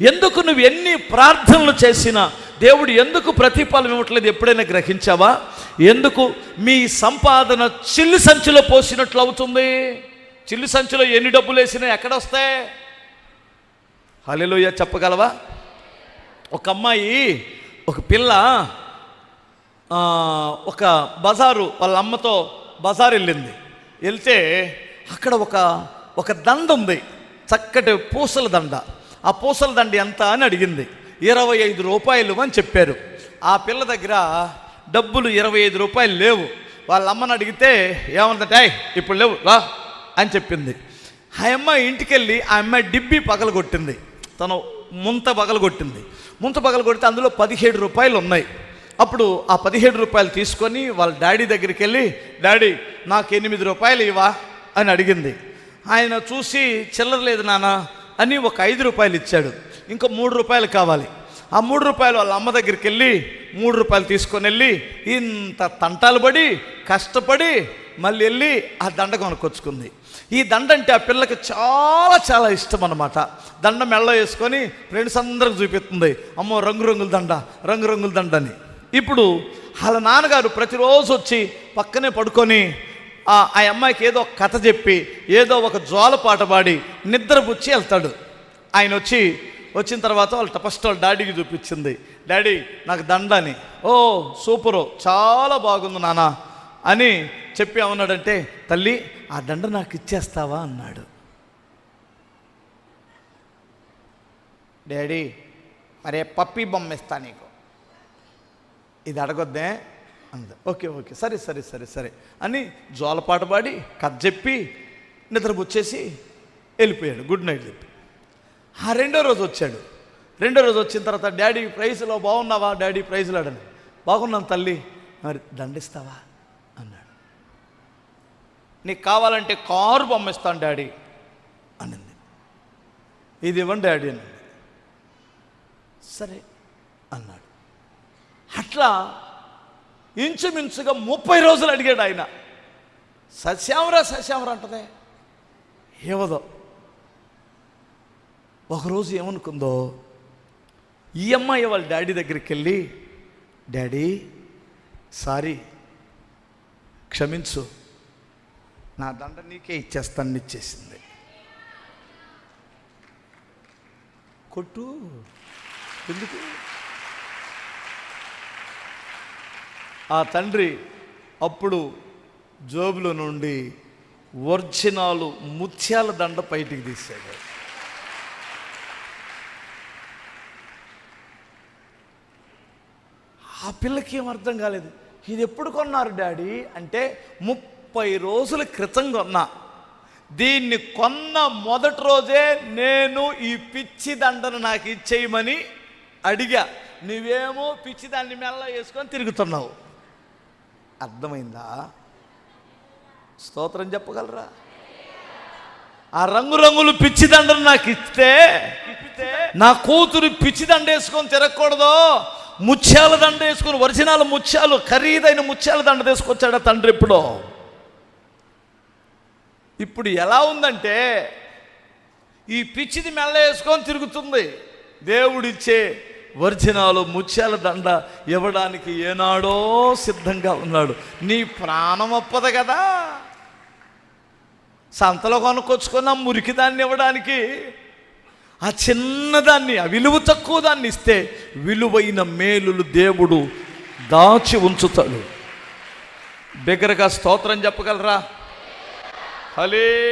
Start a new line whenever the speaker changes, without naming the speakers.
ఎందుకు నువ్వు ఎన్ని ప్రార్థనలు చేసినా దేవుడు ఎందుకు ప్రతిఫలం ఇవ్వట్లేదు ఎప్పుడైనా గ్రహించావా? ఎందుకు మీ సంపాదన చిల్లు సంచిలో పోసినట్లు అవుతుంది? చిల్లు సంచిలో ఎన్ని డబ్బులు వేసినా ఎక్కడ వస్తాయి? హలోయ చెప్పగలవా? ఒక అమ్మాయి ఒక పిల్ల ఒక బజారు వాళ్ళ అమ్మతో బజార్ వెళ్ళింది. వెళ్తే అక్కడ ఒక ఒక దండ ఉంది. చక్కటి పూసల దండ. ఆ పూసల దండి ఎంత అని అడిగింది. ఇరవై ఐదు రూపాయలు అని చెప్పారు. ఆ పిల్ల దగ్గర డబ్బులు ఇరవై ఐదు రూపాయలు లేవు. వాళ్ళ అమ్మని అడిగితే ఏమందంటే ఇప్పుడు లేవు రా అని చెప్పింది. ఆ అమ్మాయి ఇంటికెళ్ళి ఆ అమ్మాయి డిబ్బి పగలగొట్టింది. తను ముంత పగలగొట్టింది. ముంత పగలగొడితే అందులో పదిహేడు రూపాయలు ఉన్నాయి. అప్పుడు ఆ పదిహేడు రూపాయలు తీసుకొని వాళ్ళ డాడీ దగ్గరికి వెళ్ళి డాడీ నాకు ఎనిమిది రూపాయలు ఇవా అని అడిగింది. ఆయన చూసి చిల్లర లేదు నాన్న అని ఒక ఐదు రూపాయలు ఇచ్చాడు. ఇంకా మూడు రూపాయలు కావాలి. ఆ మూడు రూపాయలు వాళ్ళ అమ్మ దగ్గరికి వెళ్ళి మూడు రూపాయలు తీసుకొని వెళ్ళి ఇంత తంటాలు పడి కష్టపడి మళ్ళీ వెళ్ళి ఆ దండ కొనుక్కొచ్చుకుంది. ఈ దండ అంటే ఆ పిల్లకి చాలా చాలా ఇష్టం అన్నమాట. దండ మెళ్ళ వేసుకొని ఫ్రెండ్స్ అందరికి చూపిస్తుంది. అమ్మో రంగురంగుల దండ రంగురంగుల దండ అని ఇప్పుడు వాళ్ళ నాన్నగారు ప్రతిరోజు వచ్చి పక్కనే పడుకొని ఆ అమ్మాయికి ఏదో కథ చెప్పి ఏదో ఒక జోల పాట పాడి నిద్రపుచ్చి వెళ్తాడు. ఆయన వచ్చి వచ్చిన తర్వాత వాళ్ళ ఫస్ట్ వాళ్ళ డాడీకి చూపించింది. డాడీ నాకు దండ అని ఓ సూపరు చాలా బాగుంది నాన్న. అని చెప్పి ఏమన్నాడంటే తల్లి ఆ దండ నాకు ఇచ్చేస్తావా? అన్నాడు. డాడీ మరే పప్పి బొమ్మ ఇస్తా నీకు. ఇది అడగొద్దే. అంది. Okay okay. సరే సరే సరే సరే. అని జోలపాట పాడి కథ చెప్పి నిద్రపుచ్చేసి వెళ్ళిపోయాడు. గుడ్ నైట్ చెప్పి. ఆ రెండో రోజు వచ్చాడు. రెండో రోజు వచ్చిన తర్వాత డాడీ ప్రైజ్లో బాగున్నావా? డాడీ ప్రైజ్లో అడని. బాగున్నాను తల్లి. మరి దండిస్తావా? అన్నాడు. నీకు కావాలంటే కారు పంపిస్తాను డాడీ. అనింది. ఇది ఇవ్వండి డాడీ. అన్నది సరే అన్నాడు. అట్లా ఇంచుమించుగా ముప్పై రోజులు అడిగాడు ఆయన. సస్యామరా సస్యామరా అంటదే. ఏవదో. ఒకరోజు ఏమనుకుందో ఈ అమ్మాయి వాళ్ళ డాడీ దగ్గరికి వెళ్ళి డాడీ సారీ క్షమించు. నా దండ నీకే ఇచ్చేస్తాను ఇచ్చేసింది. కొట్టు. ఎందుకు? ఆ తండ్రి అప్పుడు జోబులో నుండి ఒరిజినాలు ముత్యాల దండ బయటికి తీశాడు. ఆ పిల్లకి ఏం అర్థం కాలేదు. ఇది ఎప్పుడు కొన్నారు డాడీ? అంటే ముప్పై రోజుల క్రితం కొన్నా. దీన్ని కొన్న మొదటి రోజే నేను ఈ పిచ్చి దండను నాకు ఇచ్చేయమని అడిగా. నువ్వేమో పిచ్చి దాన్ని మెల్ల వేసుకొని తిరుగుతున్నావు. అర్థమైందా? స్తోత్రం చెప్పగలరా? ఆ రంగురంగులు పిచ్చి దండను నాకు ఇస్తే నా కూతురు పిచ్చి దండ వేసుకొని తిరగకూడదు. ముత్యాల దండ వేసుకొని ఒరిజినల్ ముత్యాలు ఖరీదైన ముత్యాల దండ తీసుకొచ్చాడు తండ్రి ఇప్పుడు? ఇప్పుడు ఎలా ఉందంటే ఈ పిచ్చిది మెల్ల వేసుకొని తిరుగుతుంది. దేవుడిచ్చే ఒరిజినాలు ముత్యాల దండ ఇవ్వడానికి ఏనాడో సిద్ధంగా ఉన్నాడు. నీ ప్రాణం ఒప్పదు కదా. సంతలో కొనుక్కొచ్చుకున్న మురికి దాన్ని ఇవ్వడానికి ఆ చిన్నదాన్ని ఆ విలువ తక్కువ దాన్ని ఇస్తే విలువైన మేలులు దేవుడు దాచి ఉంచుతాడు. బిగ్గరగా స్తోత్రం చెప్పగలరా? హలే